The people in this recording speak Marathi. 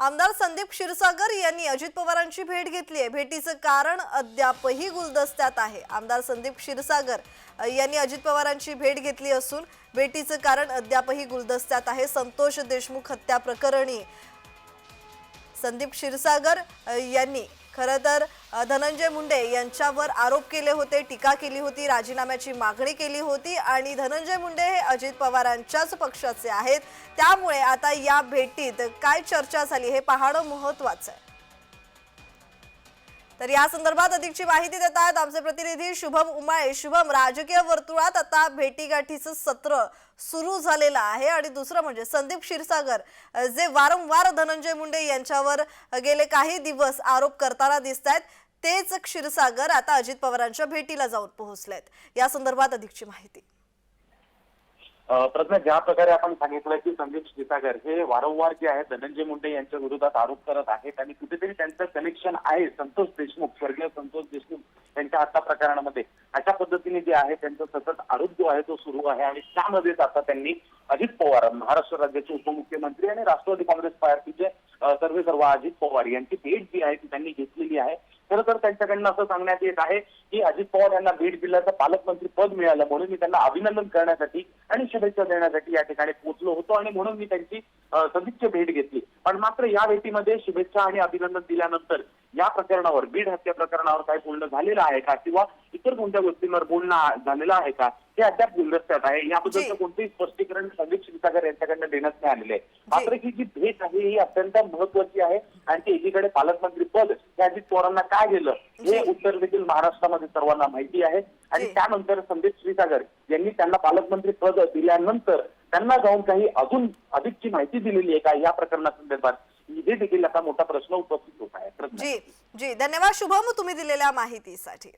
आमदार संदीप क्षीरसागर यांनी अजित पवारांची भेट घेतली आहे. भेटीचं कारण अद्यापही गुलदस्त्यात आहे. आमदार संदीप क्षीरसागर यांनी अजित पवारांची भेट घेतली असून भेटीचं कारण अद्यापही गुलदस्त्यात आहे. संतोष देशमुख हत्या प्रकरणी संदीप क्षीरसागर यांनी खरं तर धनंजय मुंडे यांच्यावर आरोप केले होते टीका केली होती राजीनाम्याची मागणी केली होती आणि धनंजय मुंडे हे अजित पवारांच्याच पक्षाचे आहेत. त्यामुळे आता या भेटीत काय चर्चा झाली हे पाहणं महत्वाचं आहे. तर या संदर्भात अधिकची माहिती देत आहेत आमचे प्रतिनिधी शुभम उमाळे. शुभम राजकीय वर्तुळात आता भेटीगाठीचं सत्र सुरू झालेलं आहे आणि दुसरं म्हणजे संदीप क्षीरसागर जे वारंवार धनंजय मुंडे यांच्यावर गेले काही दिवस आरोप करताना दिसत आहेत तेच क्षीरसागर आता अजित पवारांच्या भेटीला जाऊन पोहोचलेत. या संदर्भात अधिकची माहिती. प्रज्ञा ज्या प्रकारे आपण सांगितलं की संदीप क्षीरसागर हे वारंवार जे आहे धनंजय मुंडे यांच्या विरोधात आरोप करत आहेत आणि कुठेतरी त्यांचं कनेक्शन आहे संतोष देशमुख स्वर्गीय संतोष देशमुख यांच्या हत्या प्रकरणामध्ये. अशा पद्धतीने जे आहे त्यांचा सतत आरोप जो आहे तो सुरू आहे आणि त्यामध्येच आता त्यांनी अजित पवार महाराष्ट्र राज्याचे उपमुख्यमंत्री आणि राष्ट्रवादी काँग्रेस पार्टीचे सर्वे सर्व अजित पवार यांची भेट जी आहे ती त्यांनी घेतलेली आहे. खरं तर त्यांच्याकडनं असं सांगण्यात येत आहे की अजित पवार यांना बीड जिल्ह्याचं पालकमंत्री पद मिळालं म्हणून मी त्यांना अभिनंदन करण्यासाठी आणि शुभेच्छा देण्यासाठी या ठिकाणी पोहोचलो होतो आणि म्हणून मी त्यांची सदिच्छ भेट घेतली. पण मात्र या भेटीमध्ये शुभेच्छा आणि अभिनंदन दिल्यानंतर या प्रकरणावर बीड हत्या प्रकरणावर काही बोलणं झालेलं आहे का? किंवा इतर कोणत्या गोष्टींवर बोलणं झालेलं आहे का? हे अद्याप गुलदस्त्यात आहे. जी. याबद्दलचं कोणतेही स्पष्टीकरण संदीप क्षीरसागर यांच्याकडनं देण्यात नाही आलेले आहे. मात्र ही जी भेट आहे ही अत्यंत महत्वाची आहे आणि ते एकीकडे पालकमंत्री पद हे अजित पवारांना काय गेलं हे. उत्तर देखील महाराष्ट्रामध्ये सर्वांना माहिती आहे. आणि. त्यानंतर संदीप क्षीरसागर यांनी त्यांना पालकमंत्री पद दिल्यानंतर त्यांना जाऊन काही अजून अधिकची माहिती दिलेली आहे का? या प्रकरणासंदर्भात हे देखील आता मोठा प्रश्न उपस्थित होत आहे. जी. जी. धन्यवाद. शुभम तुम्ही दिलेल्या माहितीसाठी.